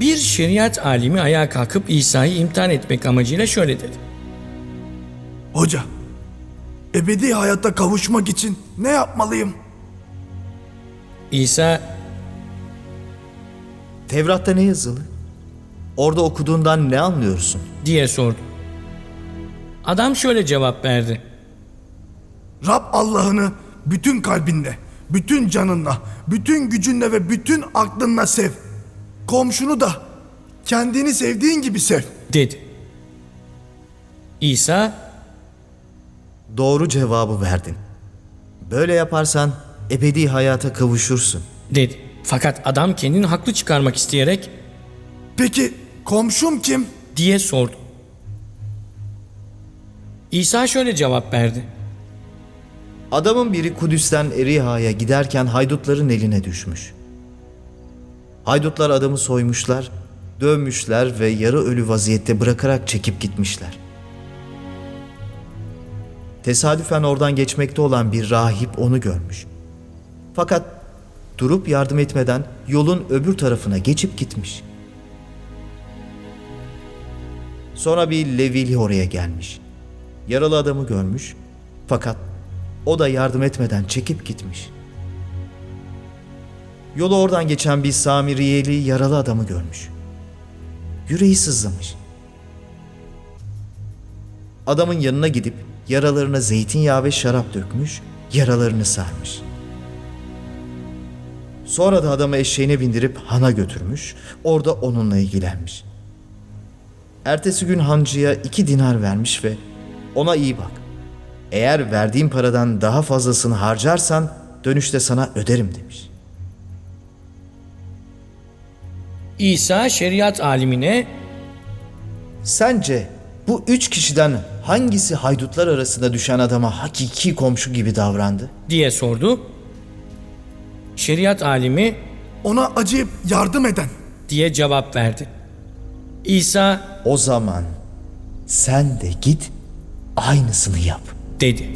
Bir şeriat alimi ayağa kalkıp İsa'yı imtihan etmek amacıyla şöyle dedi. Hoca, ebedi hayata kavuşmak için ne yapmalıyım? İsa Tevrat'ta ne yazılı? Orada okuduğundan ne anlıyorsun? diye sordu. Adam şöyle cevap verdi. Rab Allah'ını bütün kalbinle, bütün canınla, bütün gücünle ve bütün aklınla sev. Komşunu da kendini sevdiğin gibi sev. dedi. İsa Doğru cevabı verdin. Böyle yaparsan ebedi hayata kavuşursun. dedi. Fakat adam kendini haklı çıkarmak isteyerek Peki komşum kim? diye sordu. İsa şöyle cevap verdi. Adamın biri Kudüs'ten Eriha'ya giderken haydutların eline düşmüş. Haydutlar adamı soymuşlar, dövmüşler ve yarı ölü vaziyette bırakarak çekip gitmişler. Tesadüfen oradan geçmekte olan bir rahip onu görmüş. Fakat durup yardım etmeden yolun öbür tarafına geçip gitmiş. Sonra bir Levili oraya gelmiş. Yaralı adamı görmüş fakat o da yardım etmeden çekip gitmiş. Yolu oradan geçen bir Samiriyeli yaralı adamı görmüş. Yüreği sızlamış. Adamın yanına gidip yaralarına zeytinyağı ve şarap dökmüş, yaralarını sarmış. Sonra da adamı eşeğine bindirip hana götürmüş, orada onunla ilgilenmiş. Ertesi gün hancıya iki dinar vermiş ve ona iyi bak. Eğer verdiğim paradan daha fazlasını harcarsan dönüşte sana öderim demiş. İsa şeriat alimine Sence bu üç kişiden hangisi haydutlar arasında düşen adama hakiki komşu gibi davrandı? diye sordu. Şeriat alimi Ona acıyıp yardım eden. diye cevap verdi. İsa O zaman sen de git aynısını yap. dedi.